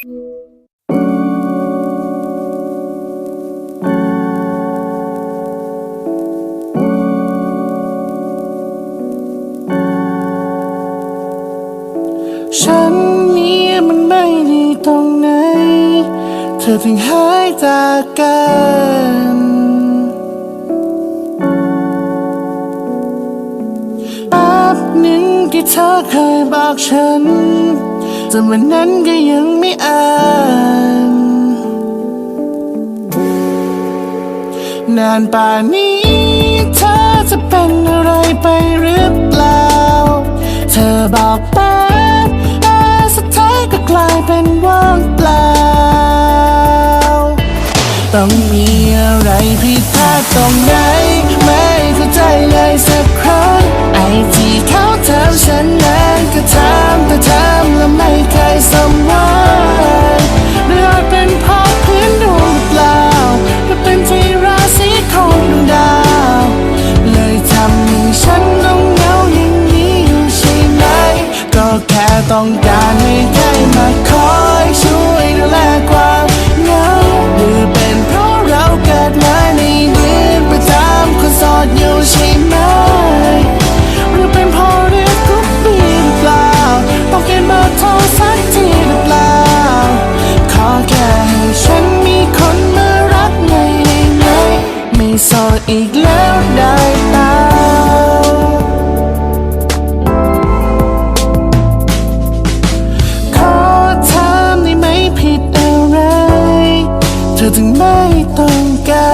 ฉันนี้มันไม่ดีตรงไหน เธอถึงหายจากกัน แป๊บหนึ่งที่เธอเคยบอกฉัน จนวันนั้นก็ยังไม่อ่านนานป่านนี้เธอจะเป็นอะไรไปหรือเปล่า เธอบอกแป๊บแต่สุดท้ายก็กลายเป็นว่างเปล่า ต้องมีอะไรผิดพลาดตรงไหน ไม่เข้าใจเลยสักครั้งไอ แค่ต้องการให้ใครมาคอยช่วยดูแลความเหงาหรือเป็นเพราะเราเกิดมาในเดือนประจำคนโสดอยู่ใช่ไหมหรือเป็นเพราะเรียกทุกปีหรือเปล่าต้องเกณฑ์เบอร์โทรสักทีหรือเปล่า ขอแค่ให้ฉันมีคนมารักไงได้ไหมไม่โสดอีกแล้ว ธอถึงไม่ต้องกา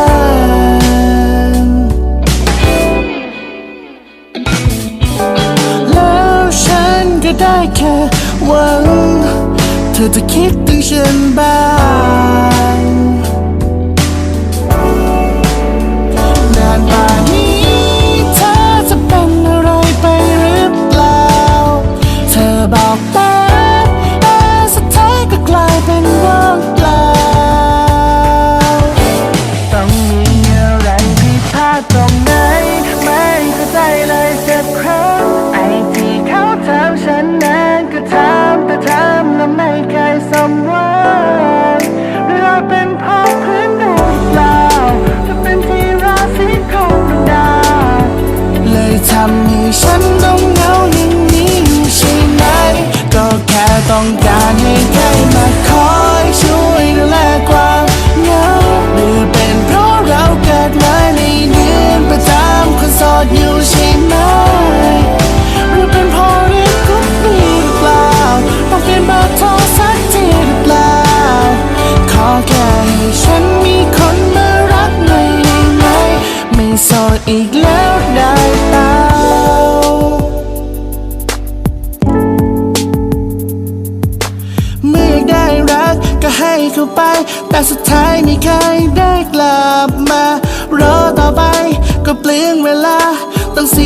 รแล้วฉันก็ได้แค่หวัง เธอจะคิดถึงฉันบ้าง โสดอีกแล้วได้เปล่าเมื่อได้รักก็ให้เข้าไป แต่สุดท้ายไม่เคยได้กลับมา รอต่อไปก็เปลืองเวลาต้องเสีย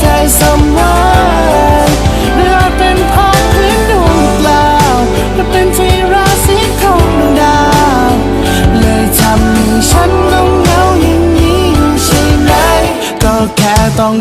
แล้วไม่เคยสมหวังหรืออาจเป็นพราะพื้นดวงเปล่าหรือเป็นที่ราศีของดวงดาว เลยทำให้ฉันต้องเหงาอย่างนี้อยู่ใช่ไหม ก็แค่ต้อง